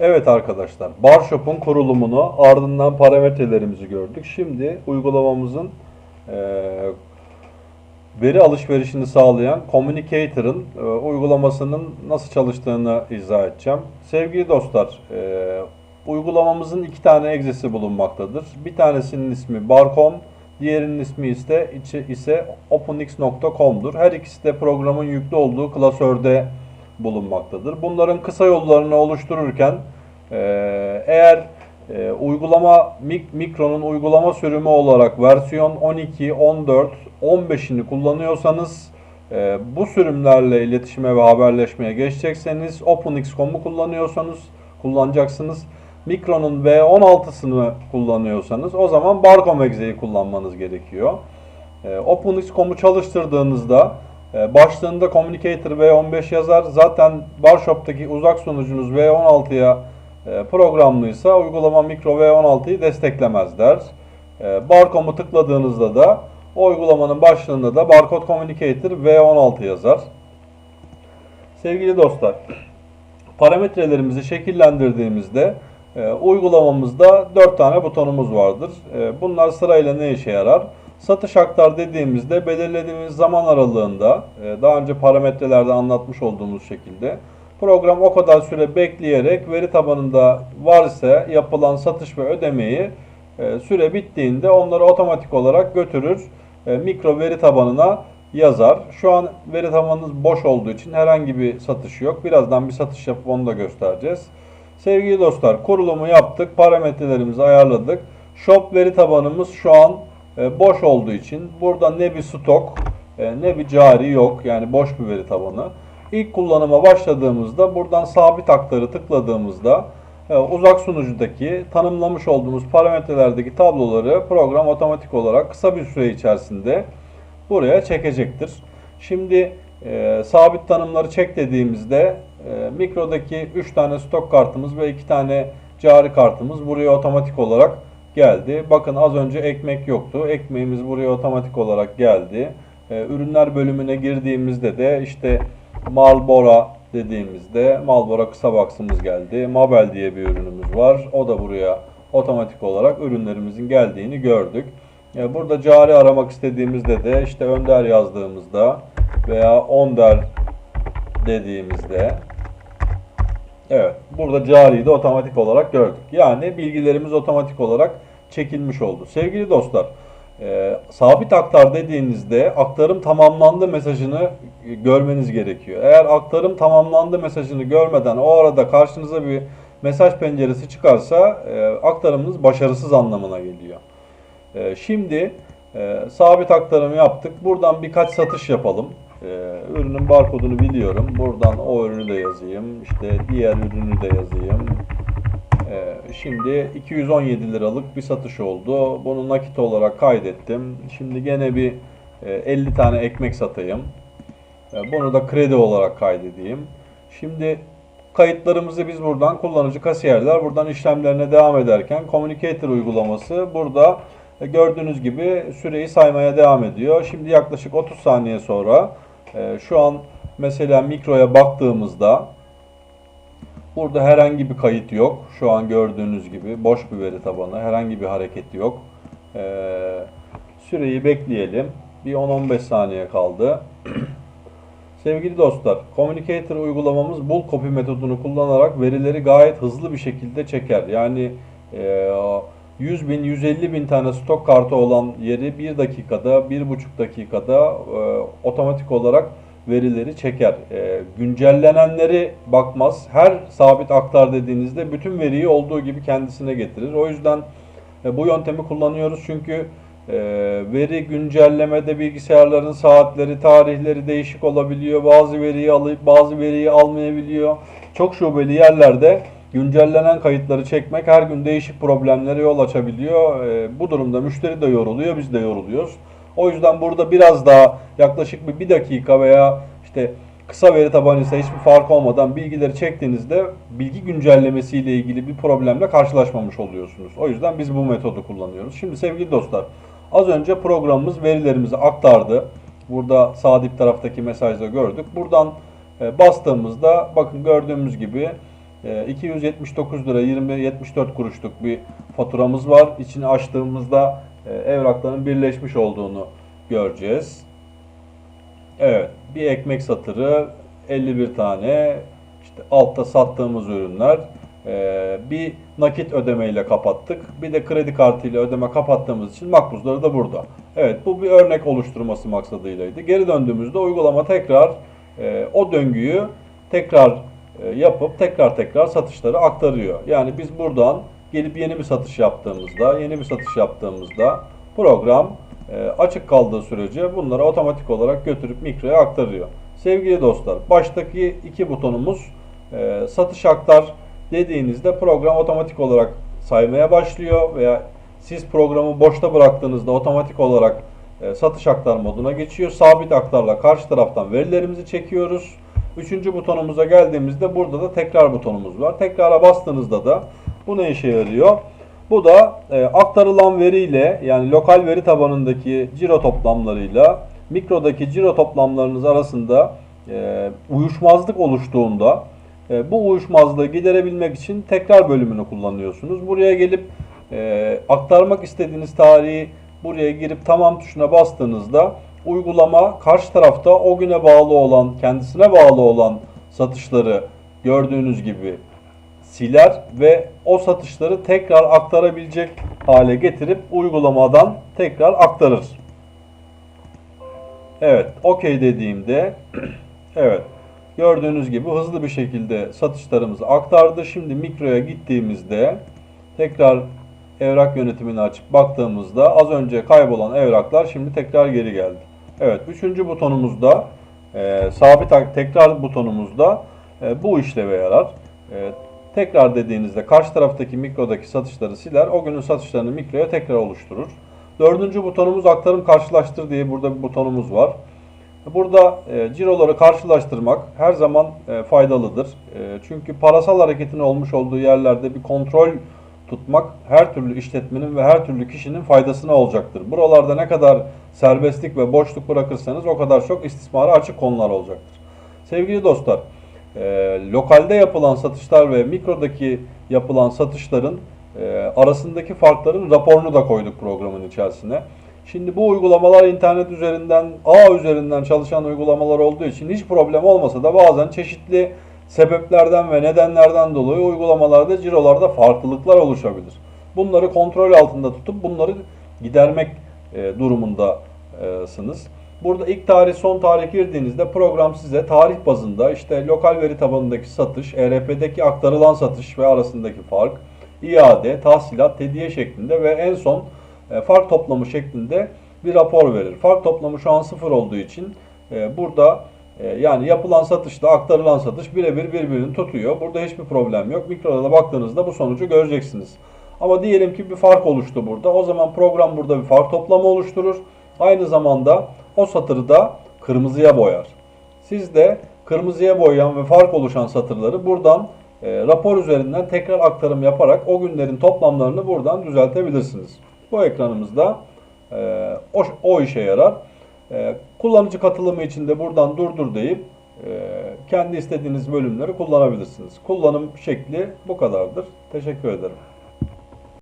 Evet arkadaşlar, Barshop'un kurulumunu ardından parametrelerimizi gördük. Şimdi uygulamamızın eee, veri alışverişini sağlayan Communicator'ın eee, uygulamasının nasıl çalıştığını izah edeceğim. Sevgili dostlar, eee, uygulamamızın iki tane egzesi bulunmaktadır. Bir tanesinin ismi Barcom, diğerinin ismi ise, ise openx.com'dur. Her ikisi de programın yüklü olduğu klasörde bulunmaktadır. Bunların kısa yollarını oluştururken eee, eğer eee, uygulama mik- mikronun uygulama sürümü olarak versiyon 12, 14, 15'ini kullanıyorsanız eee, bu sürümlerle iletişime ve haberleşmeye geçecekseniz OpenX.com'u kullanıyorsanız kullanacaksınız. Mikronun V16'sını kullanıyorsanız o zaman Barcom Exe'yi kullanmanız gerekiyor. E, OpenX.com'u çalıştırdığınızda e, başlığında Communicator V15 yazar. Zaten Barshop'taki uzak sunucunuz V16'ya e, programlıysa uygulama Micro V16'yı desteklemez der. E, Barcom'u tıkladığınızda da o uygulamanın başlığında da Barcode Communicator V16 yazar. Sevgili dostlar, parametrelerimizi şekillendirdiğimizde e, uygulamamızda 4 tane butonumuz vardır. E, bunlar sırayla ne işe yarar? Satış aktar dediğimizde belirlediğimiz zaman aralığında e, daha önce parametrelerde anlatmış olduğumuz şekilde program o kadar süre bekleyerek veri tabanında var ise yapılan satış ve ödemeyi e, süre bittiğinde onları otomatik olarak götürür e, mikro veri tabanına yazar. Şu an veri tabanınız boş olduğu için herhangi bir satış yok. Birazdan bir satış yapıp onu da göstereceğiz. Sevgili dostlar kurulumu yaptık. Parametrelerimizi ayarladık. Shop veri tabanımız şu an e, boş olduğu için burada ne bir stok e, ne bir cari yok. Yani boş bir veri tabanı. İlk kullanıma başladığımızda buradan sabit aktarı tıkladığımızda e, uzak sunucudaki tanımlamış olduğumuz parametrelerdeki tabloları program otomatik olarak kısa bir süre içerisinde buraya çekecektir. Şimdi e, sabit tanımları çek dediğimizde e, mikrodaki 3 tane stok kartımız ve 2 tane cari kartımız buraya otomatik olarak geldi. Bakın az önce ekmek yoktu. Ekmeğimiz buraya otomatik olarak geldi. E, ürünler bölümüne girdiğimizde de işte Marlboro dediğimizde Marlboro kısa box'ımız geldi. Mabel diye bir ürünümüz var. O da buraya otomatik olarak ürünlerimizin geldiğini gördük. E, Burada cari aramak istediğimizde de işte Önder yazdığımızda veya Onder dediğimizde Evet, burada cariyi de otomatik olarak gördük. Yani bilgilerimiz otomatik olarak çekilmiş oldu. Sevgili dostlar, e, sabit aktar dediğinizde aktarım tamamlandı mesajını e, görmeniz gerekiyor. Eğer aktarım tamamlandı mesajını görmeden o arada karşınıza bir mesaj penceresi çıkarsa e, aktarımınız başarısız anlamına geliyor. E, şimdi e, sabit aktarımı yaptık. Buradan birkaç satış yapalım. E, ürünün barkodunu biliyorum. Buradan o ürünü de yazayım. İşte diğer ürünü de yazayım. E, şimdi 217 liralık bir satış oldu. Bunu nakit olarak kaydettim. Şimdi gene bir e, 50 tane ekmek satayım. E, Bunu da kredi olarak kaydedeyim. Şimdi kayıtlarımızı biz buradan kullanıcı kasiyerler buradan işlemlerine devam ederken Communicator uygulaması burada e, gördüğünüz gibi süreyi saymaya devam ediyor. Şimdi yaklaşık 30 saniye sonra e, şu an mesela mikroya baktığımızda burada herhangi bir kayıt yok. Şu an gördüğünüz gibi boş bir veri tabanı. Herhangi bir hareket yok. E, süreyi bekleyelim. Bir 10-15 saniye kaldı. Sevgili dostlar, Communicator uygulamamız bulk copy metodunu kullanarak verileri gayet hızlı bir şekilde çeker. Yani e, 100 bin, 150 bin tane stok kartı olan yeri 1 dakikada, 1,5 dakikada e, otomatik olarak verileri çeker. E, güncellenenleri bakmaz. Her sabit aktar dediğinizde bütün veriyi olduğu gibi kendisine getirir. O yüzden e, bu yöntemi kullanıyoruz çünkü e, veri güncellemede bilgisayarların saatleri, tarihleri değişik olabiliyor. Bazı veriyi alıp bazı veriyi almayabiliyor. Çok şubeli yerlerde güncellenen kayıtları çekmek her gün değişik problemlere yol açabiliyor. E, bu durumda müşteri de yoruluyor, biz de yoruluyoruz. O yüzden burada biraz daha yaklaşık bir, bir dakika veya işte kısa veri tabanıysa hiçbir fark olmadan bilgileri çektiğinizde bilgi güncellemesiyle ilgili bir problemle karşılaşmamış oluyorsunuz. O yüzden biz bu metodu kullanıyoruz. Şimdi sevgili dostlar az önce programımız verilerimizi aktardı. Burada sağ dip taraftaki mesajda gördük. Buradan e, bastığımızda bakın gördüğümüz gibi e, 279 lira 20 74 kuruşluk bir faturamız var. İçini açtığımızda e, evrakların birleşmiş olduğunu göreceğiz. Evet, bir ekmek satırı 51 tane işte altta sattığımız ürünler Ee, bir nakit ödemeyle kapattık. Bir de kredi kartıyla ödeme kapattığımız için makbuzları da burada. Evet bu bir örnek oluşturması maksadıylaydı. Geri döndüğümüzde uygulama tekrar e, o döngüyü tekrar e, yapıp tekrar tekrar satışları aktarıyor. Yani biz buradan gelip yeni bir satış yaptığımızda, yeni bir satış yaptığımızda program e, açık kaldığı sürece bunları otomatik olarak götürüp mikroya aktarıyor. Sevgili dostlar, baştaki iki butonumuz e, satış aktar dediğinizde program otomatik olarak saymaya başlıyor veya siz programı boşta bıraktığınızda otomatik olarak e, satış aktar moduna geçiyor. Sabit aktarla karşı taraftan verilerimizi çekiyoruz. Üçüncü butonumuza geldiğimizde burada da tekrar butonumuz var. Tekrara bastığınızda da bu ne işe yarıyor? Bu da e, aktarılan veriyle yani lokal veri tabanındaki ciro toplamlarıyla mikrodaki ciro toplamlarınız arasında e, uyuşmazlık oluştuğunda e, bu uyuşmazlığı giderebilmek için tekrar bölümünü kullanıyorsunuz. Buraya gelip e, aktarmak istediğiniz tarihi buraya girip tamam tuşuna bastığınızda uygulama karşı tarafta o güne bağlı olan, kendisine bağlı olan satışları gördüğünüz gibi siler ve o satışları tekrar aktarabilecek hale getirip uygulamadan tekrar aktarır. Evet, okey dediğimde evet gördüğünüz gibi hızlı bir şekilde satışlarımızı aktardı. Şimdi mikroya gittiğimizde tekrar evrak yönetimini açıp baktığımızda az önce kaybolan evraklar şimdi tekrar geri geldi. Evet, üçüncü butonumuzda e, sabit tekrar butonumuzda e, bu işleve yarar. E, tekrar dediğinizde karşı taraftaki mikrodaki satışları siler. O günün satışlarını mikroya tekrar oluşturur. Dördüncü butonumuz aktarım karşılaştır diye burada bir butonumuz var. Burada e, ciroları karşılaştırmak her zaman e, faydalıdır. E, çünkü parasal hareketin olmuş olduğu yerlerde bir kontrol tutmak her türlü işletmenin ve her türlü kişinin faydasına olacaktır. Buralarda ne kadar serbestlik ve boşluk bırakırsanız o kadar çok istismara açık konular olacaktır. Sevgili dostlar, e, lokalde yapılan satışlar ve mikrodaki yapılan satışların e, arasındaki farkların raporunu da koyduk programın içerisine. Şimdi bu uygulamalar internet üzerinden, ağ üzerinden çalışan uygulamalar olduğu için hiç problem olmasa da bazen çeşitli sebeplerden ve nedenlerden dolayı uygulamalarda, cirolarda farklılıklar oluşabilir. Bunları kontrol altında tutup bunları gidermek e, durumundasınız. Burada ilk tarih, son tarih girdiğinizde program size tarih bazında işte lokal veri tabanındaki satış, ERP'deki aktarılan satış ve arasındaki fark, iade, tahsilat, hediye şeklinde ve en son e, fark toplamı şeklinde bir rapor verir. Fark toplamı şu an sıfır olduğu için e, burada e, yani yapılan satışla aktarılan satış birebir birbirini tutuyor. Burada hiçbir problem yok. Mikroda da baktığınızda bu sonucu göreceksiniz. Ama diyelim ki bir fark oluştu burada. O zaman program burada bir fark toplamı oluşturur. Aynı zamanda o satırı da kırmızıya boyar. Siz de kırmızıya boyayan ve fark oluşan satırları buradan e, rapor üzerinden tekrar aktarım yaparak o günlerin toplamlarını buradan düzeltebilirsiniz. Bu ekranımızda e, o, o işe yarar. E, kullanıcı katılımı için de buradan durdur deyip e, kendi istediğiniz bölümleri kullanabilirsiniz. Kullanım şekli bu kadardır. Teşekkür ederim.